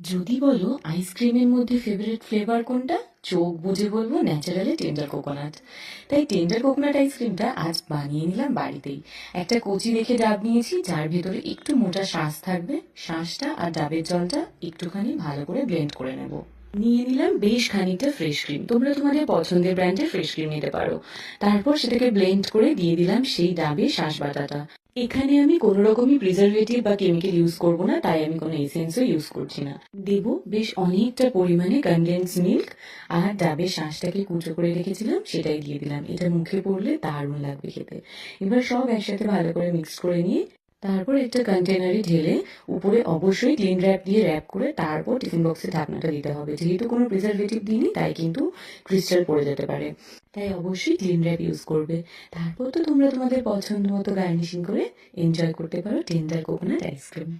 যদি বলো আইসক্রিমের মধ্যে ফেভারিট ফ্লেভার কোনটা? চোখ বুঝে বলব ন্যাচারালি টেন্ডার কোকোনাট তাই টেন্ডার কোকোনাট আইসক্রিমটা আজ বানিয়ে নিলাম বাড়িতেই। একটা কচি রেখে ডাব নিয়েছি, যার ভেতরে একটু মোটা শাঁস থাকবে। শাঁসটা আর ডাবের জলটা একটুখানি ভালো করে ব্লেন্ড করে নেব। নিয়ে নিলাম বেশ খানিকটা ফ্রেশ ক্রিম তোমরা তোমাদের পছন্দের ব্র্যান্ডের ফ্রেশ ক্রিম নিতে পারো। তারপর সেটাকে ব্লেন্ড করে দিয়ে দিলাম সেই ডাবে শাঁস বাটাটা। এখানে আমি কোনো রকমই প্রিজারভেটিভ বা কেমিক্যাল ইউজ করব না, তাই আমি কোনো এসেন্সও ইউজ করছি না। দেব বেশ অনেকটা পরিমাণে কনডেন্স মিল্ক আর ডাবের শাঁসটাকে কুচো করে রেখেছিলাম, সেটাই দিয়ে দিলাম। এটা মুখে পড়লে দারুণ লাগবে খেতে। এবার সব একসাথে ভালো করে মিক্স করে নিয়ে, তারপর একটা কন্টেনারে ঢেলে, উপরে অবশ্যই ক্লিন র্যাপ দিয়ে র্যাপ করে, তারপর টিফিন বক্সে ঢাকনাটা দিতে হবে। যেহেতু কোনো প্রিজারভেটিভ দিইনি, তাই কিন্তু ক্রিস্টাল পড়ে যেতে পারে। তাই অবশ্যই ক্লিন র্যাপ ইউজ করবে। তারপর তো তোমরা তোমাদের পছন্দ মতো গার্নিশিং করে এনজয় করতে পারো টেন্ডার কোকোনাট আইসক্রিম